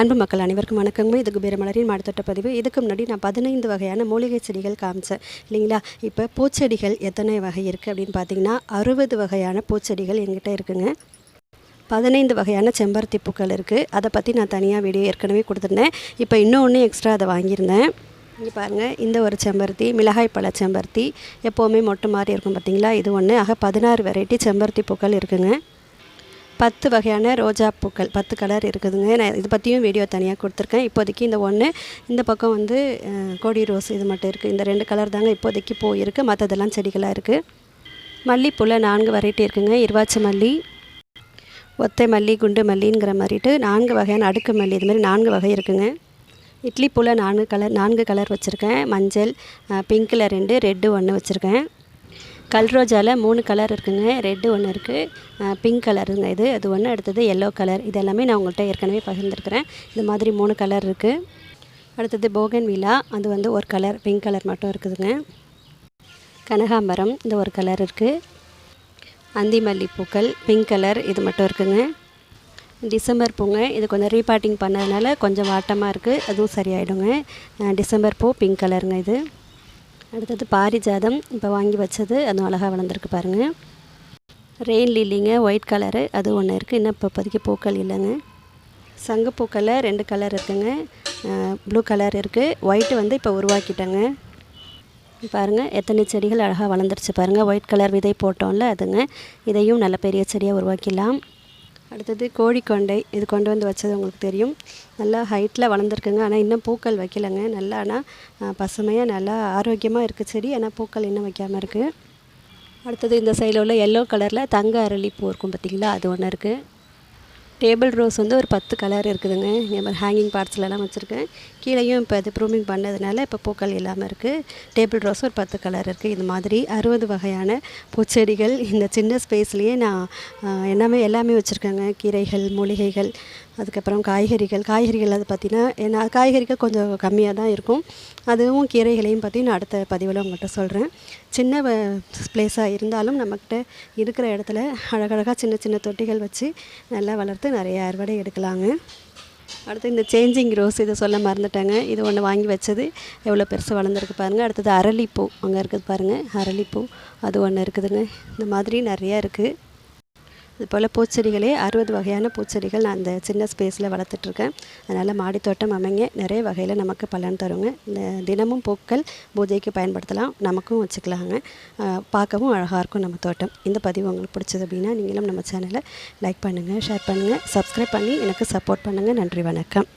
அன்பு மக்கள் அனைவருக்கும் வணக்கங்க. இது குபேரமலரின் மாடித்தோட்ட பதிவு. இதுக்கு முன்னாடி நான் பதினைந்து வகையான மூலிகை செடிகள் காமிச்சேன். இல்லைங்களா? இப்போ பூச்செடிகள் எத்தனை வகை இருக்குது அப்படின்னு பார்த்தீங்கன்னா அறுபது வகையான பூச்செடிகள் எங்கிட்ட இருக்குங்க. பதினைந்து வகையான செம்பருத்தி பூக்கள் இருக்குது அதை பற்றி நான் தனியாக வீடியோ ஏற்கனவே கொடுத்துருந்தேன். இப்போ இன்னொன்று எக்ஸ்ட்ரா அதை வாங்கியிருந்தேன். இங்கே பாருங்கள் இந்த ஒரு செம்பருத்தி மிளகாய் பழ செம்பருத்தி எப்போவுமே மொட்டை மாதிரி இருக்கும் பார்த்தீங்களா இது ஒன்று ஆக பதினாறு வெரைட்டி செம்பருத்தி பூக்கள் இருக்குங்க. பத்து வகையான ரோஜா பூக்கள் பத்து கலர் இருக்குதுங்க. நான் இது பற்றியும் வீடியோ தனியாக கொடுத்துருக்கேன். இப்போதைக்கு இந்த ஒன்று இந்த பக்கம் வந்து கோடி கொடி ரோஸ் இது மட்டும் இருக்குது இந்த ரெண்டு கலர் தாங்க இப்போதைக்கு பூ இருக்குது மற்றதெல்லாம் செடிகளாக இருக்குது மல்லிப்பூவில் நான்கு வெரைட்டி இருக்குங்க. இருவாச்சி மல்லி ஒத்தை மல்லி குண்டு மல்லிங்கிற மாதிரிட்டு நான்கு வகையான அடுக்கு மல்லி இது மாதிரி நான்கு வகை இருக்குங்க. இட்லி பூவில் நான்கு கலர் நான்கு கலர் வச்சுருக்கேன். மஞ்சள் பிங்க்கில் ரெண்டு ரெட்டு ஒன்று வச்சுருக்கேன். கல்ரோஜாவில் மூணு கலர் இருக்குங்க. ரெட்டு ஒன்று இருக்குது பிங்க் கலருங்க இது. அது ஒன்று அடுத்தது எல்லோ கலர் இது எல்லாமே நான் உங்கள்கிட்ட ஏற்கனவே பகிர்ந்துருக்கிறேன். இந்த மாதிரி மூணு கலர் இருக்குது அடுத்தது போகன் விழா. அது வந்து ஒரு கலர் பிங்க் கலர் மட்டும் இருக்குதுங்க. கனகாம்பரம் இந்த ஒரு கலர் இருக்குது அந்தி மல்லிப்பூக்கள் பிங்க் கலர் இது மட்டும் இருக்குங்க. டிசம்பர் பூங்க இது கொஞ்சம் ரீபாட்டிங் பண்ணதுனால கொஞ்சம் வாட்டமாக இருக்குது அதுவும் சரியாயிடுங்க. டிசம்பர் பூ பிங்க் கலருங்க இது. அடுத்தது பாரிஜாதம். இப்போ வாங்கி வச்சது அதுவும் அழகாக வளர்ந்துருக்கு பாருங்கள் ரெயின் லில்லிங்க ஒயிட் கலரு அது ஒன்று இருக்குது இன்னும் இப்போ இப்போதைக்கு பூக்கள் இல்லைங்க. சங்கப்பூக்களில் ரெண்டு கலர் இருக்குங்க. ப்ளூ கலர் இருக்குது ஒயிட்டு வந்து இப்போ உருவாக்கிட்டேங்க. பாருங்கள் எத்தனை செடிகள் அழகாக வளர்ந்துருச்சு பாருங்கள் ஒயிட் கலர் விதை போட்டோம்ல அதுங்க. இதையும் நல்ல பெரிய செடியாக உருவாக்கிடலாம். அடுத்தது கோழிக்கொண்டை. இது கொண்டு வந்து வச்சது உங்களுக்கு தெரியும். நல்லா ஹைட்டில் வளர்ந்துருக்குங்க. ஆனால் இன்னும் பூக்கள் வைக்கலைங்க. நல்லா ஆனால் பசுமையாக நல்லா ஆரோக்கியமாக இருக்குது செடி. ஆனால் பூக்கள் இன்னும் வைக்காமல் இருக்குது அடுத்தது இந்த சைடில் உள்ள எல்லோ கலரில் தங்க அரளிப்பூ இருக்கும் பார்த்திங்களா அது ஒன்று இருக்குது டேபிள் ரோஸ் வந்து ஒரு பத்து கலர் இருக்குதுங்க. இங்கே மாதிரி ஹேங்கிங் பார்ட்ஸ்லலாம் வச்சுருக்கேன். கீழேயும் இப்போ அது ப்ரூமிங் பண்ணதுனால இப்போ பூக்கள் இல்லாமல் இருக்குது டேபிள் ரோஸ் ஒரு பத்து கலர் இருக்குது இது மாதிரி அறுபது வகையான பூச்செடிகள் இந்த சின்ன ஸ்பேஸ்லேயே நான் என்னமே எல்லாமே எல்லாமே வச்சுருக்கேங்க. கீரைகள் மூலிகைகள் அதுக்கப்புறம் காய்கறிகள் காய்கறிகள் அது பார்த்தீங்கன்னா ஏன்னா காய்கறிகள் கொஞ்சம் கம்மியாக தான் இருக்கும். அதுவும் கீரைகளையும் பற்றி நான் அடுத்த பதிவில் உங்கள்கிட்ட சொல்கிறேன் சின்ன பிளேஸாக இருந்தாலும் நம்மக்கிட்ட இருக்கிற இடத்துல அழகழகாக சின்ன சின்ன தொட்டிகள் வச்சு நல்லா வளர்த்து நிறைய அறுவடை எடுக்கலாங்க. அடுத்து இந்த சேஞ்சிங் ரோஸ் இதை சொல்ல மறந்துட்டாங்க. இது ஒன்று வாங்கி வச்சது. எவ்வளோ பெருசு வளர்ந்துருக்கு பாருங்கள் அடுத்தது அரளிப்பூ. அங்கே இருக்குது பாருங்கள் அரளிப்பூ. அது ஒன்று இருக்குதுங்க. இந்த மாதிரி நிறையா இருக்குது இது போல் பூச்செடிகளே அறுபது வகையான பூச்செடிகள் நான் அந்த சின்ன ஸ்பேஸில் வளர்த்துட்ருக்கேன். அதனால் மாடித்தோட்டம் அமைங்க நிறைய வகையில் நமக்கு பலன் தருங்க. இந்த தினமும் பூக்கள் பூஜைக்கு பயன்படுத்தலாம் நமக்கும் வச்சுக்கலாங்க. பார்க்கவும் அழகாக இருக்கும் நம்ம தோட்டம். இந்த பதிவு உங்களுக்கு பிடிச்சது அப்படின்னா நீங்களும் நம்ம சேனலை லைக் பண்ணுங்கள் ஷேர் பண்ணுங்கள் சப்ஸ்கிரைப் பண்ணி எனக்கு சப்போர்ட் பண்ணுங்கள் நன்றி வணக்கம்.